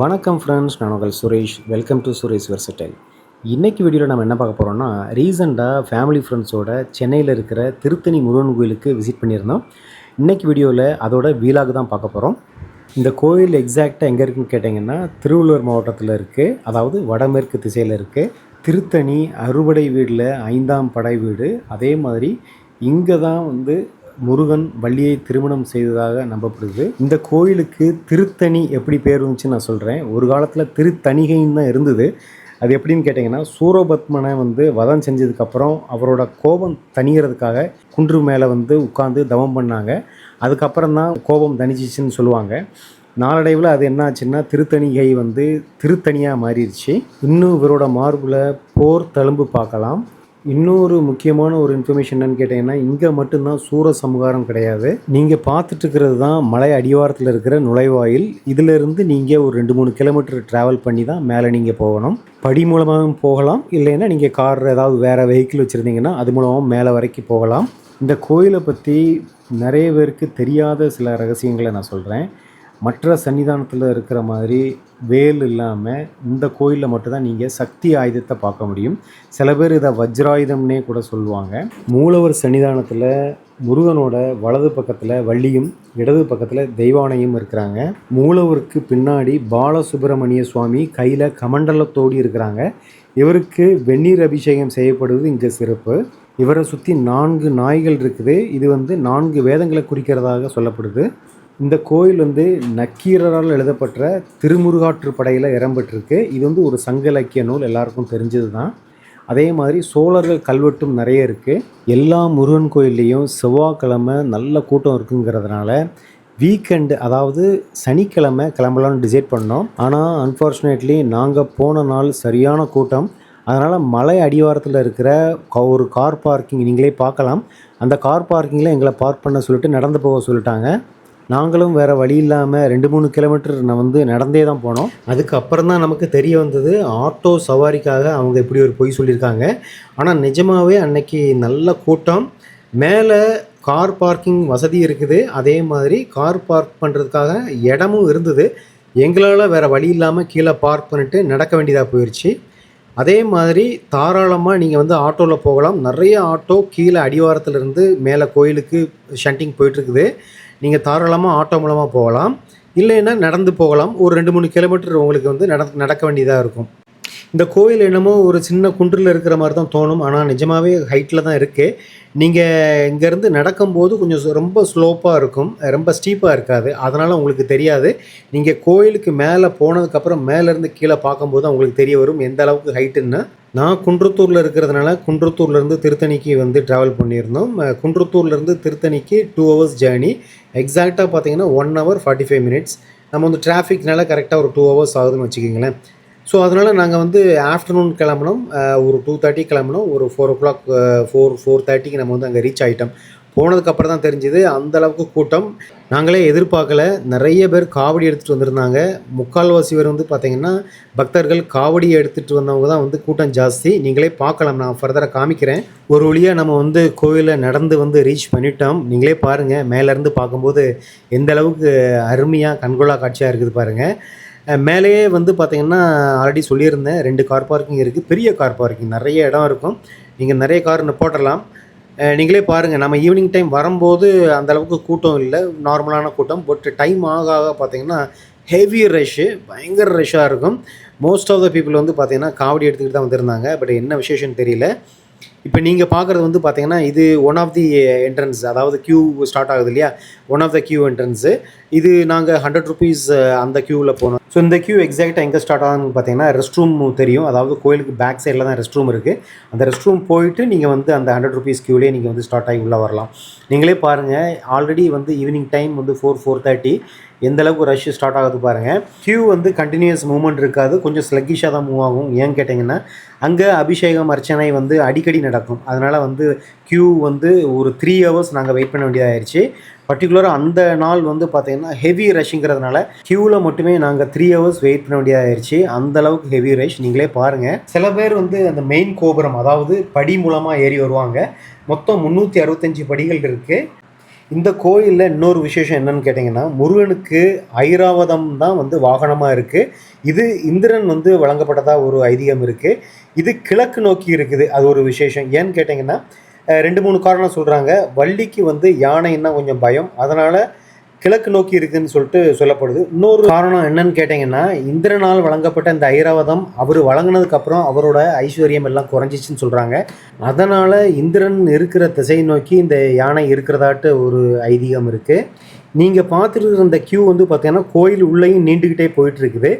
வணக்கம் ஃப்ரெண்ட்ஸ் நான் உங்கள் Suresh. Welcome to Suresh versatile இன்றைக்கி வீடியோவில் நம்ம என்ன பார்க்க போகிறோம்னா ரீசெண்டாக ஃபேமிலி ஃப்ரெண்ட்ஸோட சென்னையில் இருக்கிற திருத்தணி முருகன் கோயிலுக்கு விசிட் பண்ணியிருந்தோம். இன்னைக்கு வீடியோவில் அதோட வீலாக தான் பார்க்க போகிறோம் இந்த கோயில் எக்ஸாக்டாக எங்கே இருக்குன்னு கேட்டிங்கன்னா திருவள்ளூர் மாவட்டத்தில் இருக்குது அதாவது வடமேற்கு திசையில் இருக்குது திருத்தணி அறுபடை வீடில் ஐந்தாம் படை வீடு. அதே மாதிரி இங்கே தான் வந்து முருகன் வள்ளியை திருமணம் செய்ததாக நம்பப்படுது. இந்த கோயிலுக்கு திருத்தணி எப்படி பேர் இருந்துச்சுன்னு நான் சொல்கிறேன் ஒரு காலத்தில் திருத்தணிகைன்னு தான் இருந்தது. அது எப்படின்னு கேட்டிங்கன்னா சூரபத்மனை வந்து வதம் செஞ்சதுக்கப்புறம் அவரோட கோபம் தணிகிறதுக்காக குன்று மேலே வந்து உட்காந்து தவம் பண்ணாங்க. அதுக்கப்புறம் தான் கோபம் தணிச்சிச்சுன்னு சொல்லுவாங்க. நாளடைவில் அது என்ன ஆச்சுன்னா திருத்தணிகை வந்து திருத்தணியாக மாறிடுச்சு. இன்னும் இவரோட மார்பில் போர் தழும்பு பார்க்கலாம். இன்னொரு முக்கியமான ஒரு இன்ஃபர்மேஷன் என்னன்னு கேட்டிங்கன்னா இங்கே மட்டும்தான் சூர சமகாரம் கிடையாது. நீங்கள் பார்த்துட்டு இருக்கிறது தான் மலை அடிவாரத்தில் இருக்கிற நுழைவாயில். இதிலிருந்து நீங்கள் ஒரு ரெண்டு மூணு கிலோமீட்டர் ட்ராவல் பண்ணி தான் மேலே நீங்கள் போகணும். படி மூலமாகவும் போகலாம். இல்லைன்னா நீங்கள் கார் ஏதாவது வேறு வெஹிக்கிள் வச்சுருந்தீங்கன்னா அது மூலமாக மேலே வரைக்கும் போகலாம். இந்த கோயிலை பற்றி நிறைய பேருக்கு தெரியாத சில ரகசியங்களை நான் சொல்கிறேன் மற்ற சன்னிதானத்தில் இருக்கிற மாதிரி வேல் இல்லாமல் இந்த கோயிலில் மட்டும்தான் நீங்கள் சக்தி ஆயுதத்தை பார்க்க முடியும். சில பேர் இதை வஜ்ராயுதம்னே கூட சொல்லுவாங்க. மூலவர் சன்னிதானத்தில் முருகனோட வலது பக்கத்தில் வள்ளியும் இடது பக்கத்தில் தெய்வானையும் இருக்கிறாங்க. மூலவருக்கு பின்னாடி பாலசுப்பிரமணிய சுவாமி கையில் கமண்டலத்தோடி இருக்கிறாங்க. இவருக்கு வெந்நீர் அபிஷேகம் செய்யப்படுவது இங்கே சிறப்பு. இவரை சுற்றி நான்கு நாய்கள் இருக்குது. இது வந்து நான்கு வேதங்களை குறிக்கிறதாக சொல்லப்படுது. இந்த கோயில் வந்து நக்கீரரால் எழுதப்பட்ட திருமுருகாற்று படையில் இடம்பெற்றிருக்கு. இது வந்து ஒரு சங்க இலக்கிய நூல் எல்லாருக்கும் தெரிஞ்சது தான் அதே மாதிரி சோழர்கள் கல்வெட்டும் நிறைய இருக்குது எல்லா முருகன் கோயில்லையும் செவ்வாய்க்கிழமை நல்ல கூட்டம் இருக்குங்கிறதுனால வீக்கெண்டு அதாவது சனிக்கிழமை கிளம்பலாம்னு டிசைட் பண்ணோம். ஆனால் அன்ஃபார்ச்சுனேட்லி நாங்கள் போன நாள் சரியான கூட்டம். அதனால் மலை அடிவாரத்தில் இருக்கிற க- ஒரு கார் பார்க்கிங் நீங்களே பார்க்கலாம். அந்த கார் பார்க்கிங்கில் எங்களை பார்க் பண்ண சொல்லிட்டு நடந்து போக சொல்லிட்டாங்க. நாங்களும் வேறு வழி இல்லாமல் ரெண்டு மூணு கிலோமீட்டர் நான் வந்து நடந்தே தான் போனோம். அதுக்கப்புறம் தான் நமக்கு தெரிய வந்தது ஆட்டோ சவாரிக்காக அவங்க இப்படி ஒரு பொய் சொல்லியிருக்காங்க. ஆனால் நிஜமாகவே அன்னைக்கு நல்ல கூட்டம். மேலே கார் பார்க்கிங் வசதி இருக்குது. அதே மாதிரி கார் பார்க் பண்ணுறதுக்காக இடமும் இருந்தது. எங்களால் வேறு வழி இல்லாமல் கீழே பார்க் பண்ணிட்டு நடக்க வேண்டியதாக போயிடுச்சு அதே மாதிரி தாராளமாக நீங்கள் வந்து ஆட்டோவில் போகலாம். நிறைய ஆட்டோ கீழே அடிவாரத்துல இருந்து மேலே கோயிலுக்கு ஷண்டிங் போயிட்டுருக்குது நீங்கள் தாராளமாக ஆட்டோ மூலமாக போகலாம். இல்லைன்னா நடந்து போகலாம். ஒரு ரெண்டு மூணு கிலோமீட்டர் உங்களுக்கு வந்து நட நடக்க வேண்டியதாக இருக்கும். இந்த கோயில் என்னமோ ஒரு சின்ன குன்றில் இருக்கிற மாதிரி தான் தோணும். ஆனால் நிஜமாகவே ஹைட்டில் தான் இருக்குது நீங்கள் இங்கேருந்து நடக்கும்போது கொஞ்சம் ரொம்ப ஸ்லோப்பாக இருக்கும். ரொம்ப ஸ்டீப்பாக இருக்காது. அதனால் உங்களுக்கு தெரியாது. நீங்கள் கோயிலுக்கு மேலே போனதுக்கப்புறம் மேலேருந்து கீழே பார்க்கும்போது தான் உங்களுக்கு தெரிய வரும். எந்த அளவுக்கு ஹைட்டுன்னு நான் குன்றத்தூரில் இருக்கிறதுனால குன்றத்தூர்லேருந்து திருத்தணிக்கு வந்து ட்ராவல் பண்ணியிருந்தோம். குன்றத்தூர்லேருந்து திருத்தணிக்கு டூ ஹவர்ஸ் ஜேர்னி எக்ஸாக்டாக பார்த்தீங்கன்னா one hour forty five minutes நம்ம வந்து டிராஃபிக்னால கரெக்டாக ஒரு டூ ஹவர்ஸ் ஆகுதுன்னு வச்சுக்கிங்களேன். ஸோ அதனால் நாங்கள் வந்து ஆஃப்டர்நூன் கிளம்புனோம். ஒரு டூ தேர்ட்டி கிளம்புனோம். ஒரு four o'clock four four தேர்ட்டிக்கு நம்ம வந்து அங்கே ரீச் ஆகிட்டோம் போனதுக்கப்புறம் தான் தெரிஞ்சுது அந்த அளவுக்கு கூட்டம். நாங்களே எதிர்பார்க்கல. நிறைய பேர் காவடி எடுத்துகிட்டு வந்திருந்தாங்க. முக்கால்வாசி பேர் வந்து பார்த்திங்கன்னா பக்தர்கள் காவடி எடுத்துகிட்டு வந்தவங்க தான் வந்து கூட்டம் ஜாஸ்தி. நீங்களே பார்க்கலாம். நான் ஃபர்தராக காமிக்கிறேன். ஒரு வழியாக நம்ம வந்து கோயிலை நடந்து வந்து ரீச் பண்ணிட்டோம். நீங்களே பாருங்கள் மேலேருந்து பார்க்கும்போது எந்த அளவுக்கு அருமையாக கண்கொள்ளா காட்சியாக இருக்குது பாருங்கள் மேலேயே வந்து பார்த்தீங்கன்னா ஆல்ரெடி சொல்லியிருந்தேன். ரெண்டு கார் பார்க்கிங் இருக்குது பெரிய கார் பார்க்கிங் நிறைய இடம் இருக்கும். நீங்கள் நிறைய கார் நிப்பாட்டலாம் நீங்களே பாருங்கள் நம்ம ஈவினிங் டைம் வரும்போது அந்த அளவுக்கு கூட்டம் இல்லை நார்மலான கூட்டம். பட் டைம் ஆக ஆக பார்த்தீங்கன்னா ஹெவி ரஷ்ஷு பயங்கர ரஷ்ஷாக இருக்கும். மோஸ்ட் ஆஃப் த பீப்புள் வந்து பார்த்தீங்கன்னா காவடி எடுத்துக்கிட்டு தான் வந்திருந்தாங்க. பட் என்ன விசேஷம்னு தெரியல. இப்போ நீங்கள் பார்க்குறது வந்து பார்த்தீங்கன்னா இது ஒன் ஆஃப் தி என்ட்ரன்ஸ் அதாவது க்யூ ஸ்டார்ட் ஆகுது இல்லையா? One of the queue entrance இது நாங்கள் ஹண்ட்ரட் ருபீஸ் அந்த க்யூவில் போனோம். ஸோ இந்த கியூ எக்ஸாக்டாக எங்கே ஸ்டார்ட் ஆகுதுன்னு பார்த்தீங்கன்னா ரெஸ்ட் ரூம் தெரியும். அதாவது கோயிலுக்கு பேக் சைடில் தான் ரெஸ்ட் ரூம் இருக்குது அந்த ரெஸ்ட் ரூம் போயிட்டு நீங்கள் வந்து அந்த ஹண்ட்ரட் ருபீஸ் கியூலேயே நீங்கள் வந்து ஸ்டார்ட் ஆகி உள்ளே வரலாம். நீங்களே பாருங்கள் ஆல்ரெடி வந்து ஈவினிங் டைம் வந்து ஃபோர் ஃபோர் தேர்ட்டி எந்த அளவுக்கு ரஷ் ஸ்டார்ட் ஆகுது பாருங்கள் கியூ வந்து கண்டினியூஸ் மூவ்மெண்ட் இருக்காது. கொஞ்சம் ஸ்லக்கிஷாக தான் மூவ் ஆகும். ஏன்னு கேட்டிங்கன்னா அங்கே அபிஷேகம் அர்ச்சனை வந்து அடிக்கடி நடக்கும். அதனால் வந்து க்யூ வந்து ஒரு த்ரீ ஹவர்ஸ் நாங்கள் வெயிட் பண்ண வேண்டியதாகிடுச்சு பர்டிகுலராக அந்த நாள் வந்து பார்த்திங்கன்னா ஹெவி ரஷ்ங்கிறதுனால க்யூவில் மட்டுமே நாங்கள் த்ரீ ஹவர்ஸ் வெயிட் பண்ண வேண்டியதாகிடுச்சு அந்த அளவுக்கு ஹெவி ரஷ் நீங்களே பாருங்கள் சில பேர் வந்து அந்த மெயின் கோபுரம் அதாவது படி மூலமாக ஏறி வருவாங்க. மொத்தம் முந்நூற்றி அறுபத்தஞ்சு படிகள் இருக்குது இந்த கோயிலில் இன்னொரு விசேஷம் என்னன்னு கேட்டிங்கன்னா முருகனுக்கு ஐராவதம் தான் வந்து வாகனமாக இருக்குது இது இந்திரன் வந்து வழங்கப்பட்டதாக ஒரு ஐதீகம் இருக்குது இது கிழக்கு நோக்கி இருக்குது அது ஒரு விசேஷம். ஏன்னு கேட்டிங்கன்னா ரெண்டு மூணு காரணம் சொல்கிறாங்க வள்ளிக்கு வந்து யானைன்னா கொஞ்சம் பயம். அதனால் கிழக்கு நோக்கி இருக்குன்னு சொல்லிட்டு சொல்லப்படுது. இன்னொரு காரணம் என்னன்னு கேட்டிங்கன்னா இந்திரனால் வழங்கப்பட்ட இந்த ஐராவதம் அவர் வழங்கினதுக்கப்புறம் அவரோட ஐஸ்வர்யம் எல்லாம் குறைஞ்சிச்சுன்னு சொல்கிறாங்க அதனால் இந்திரன் இருக்கிற திசை நோக்கி இந்த யானை இருக்கிறதாட்டு ஒரு ஐதீகம் இருக்குது நீங்கள் பார்த்துட்டு இருந்த இந்த கியூ வந்து பார்த்தீங்கன்னா கோயில் உள்ளேயும் நீண்டுக்கிட்டே போயிட்டு இருக்குது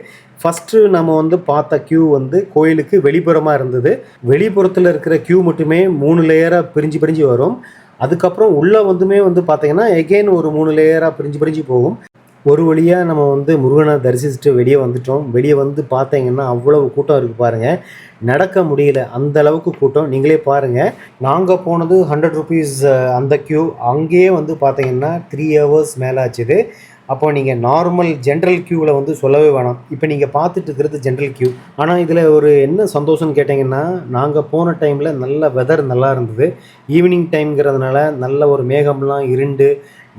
ஃபஸ்ட்டு நம்ம வந்து பார்த்த கியூ வந்து கோயிலுக்கு வெளிப்புறமாக இருந்தது. வெளிப்புறத்தில் இருக்கிற கியூ மட்டுமே மூணு லேயராக பிரிஞ்சு பிரிஞ்சு வரும். அதுக்கப்புறம் உள்ளே வந்துமே வந்து பார்த்தீங்கன்னா எகெயின் ஒரு மூணு லேயராக பிரிஞ்சு பிரிஞ்சு போகும். ஒரு வழியாக நம்ம வந்து முருகனை தரிசிச்சுட்டு வெளியே வந்துட்டோம். வெளியே வந்து பார்த்தீங்கன்னா அவ்வளவு கூட்டம் இருக்குது பாருங்கள் நடக்க முடியல. அந்த அளவுக்கு கூட்டம். நீங்களே பாருங்கள் நாங்கள் போனது ஹண்ட்ரட் ருபீஸ் அந்த க்யூ அங்கேயே வந்து பார்த்தீங்கன்னா த்ரீ ஹவர்ஸ் மேலே ஆச்சுது அப்போ நீங்கள் நார்மல் ஜென்ரல் க்யூவில் வந்து சொல்லவே வேணாம். இப்போ நீங்கள் பார்த்துட்டு இருக்கிறது ஜென்ரல் க்யூ ஆனால் இதில் ஒரு என்ன சந்தோஷம்னு கேட்டிங்கன்னா நாங்கள் போன டைமில் நல்ல வெதர் நல்லா இருந்தது. ஈவினிங் டைம்ங்கிறதுனால நல்ல ஒரு மேகம்லாம் இருண்டு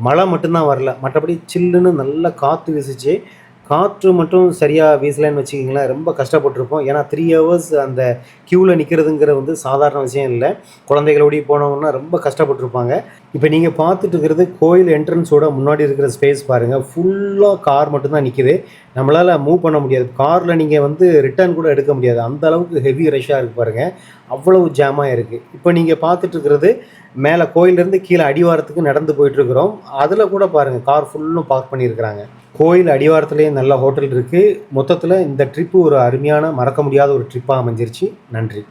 மழை மட்டும்தான் வரல. மற்றபடி சில்லுன்னு நல்ல காற்று வீசிச்சு காற்று மட்டும் சரியாக வீசலைன்னு வச்சுக்கிங்களேன் ரொம்ப கஷ்டப்பட்டிருப்போம். ஏன்னா த்ரீ ஹவர்ஸ் அந்த க்யூவில் நிற்கிறதுங்கிற வந்து சாதாரண விஷயம் இல்லை. குழந்தைகளோடய போனவங்கன்னா ரொம்ப கஷ்டப்பட்டிருப்பாங்க. இப்போ நீங்கள் பார்த்துட்டு இருக்கிறது கோயில் என்ட்ரன்ஸோட முன்னாடி இருக்கிற ஸ்பேஸ் பாருங்கள் ஃபுல்லாக கார் மட்டும்தான் நிற்கிது நம்மளால் மூவ் பண்ண முடியாது. காரில் நீங்கள் வந்து ரிட்டர்ன் கூட எடுக்க முடியாது. அந்த அளவுக்கு ஹெவி ரஷ்ஷாக இருக்குது பாருங்கள் அவ்வளவு ஜாமாக இருக்குது இப்போ நீங்கள் பார்த்துட்டு இருக்கிறது மேலே கோயிலேருந்து கீழே அடிவாரத்துக்கு நடந்து போயிட்டுருக்குறோம் அதில் கூட பாருங்கள் கார் ஃபுல்லும் பார்க் பண்ணியிருக்கிறாங்க. கோயில் அடிவாரத்துலேயே நல்ல ஹோட்டல் இருக்குது மொத்தத்தில் இந்த ட்ரிப்பு ஒரு அருமையான மறக்க முடியாத ஒரு ட்ரிப்பாக அமைஞ்சிருச்சு. நன்றி.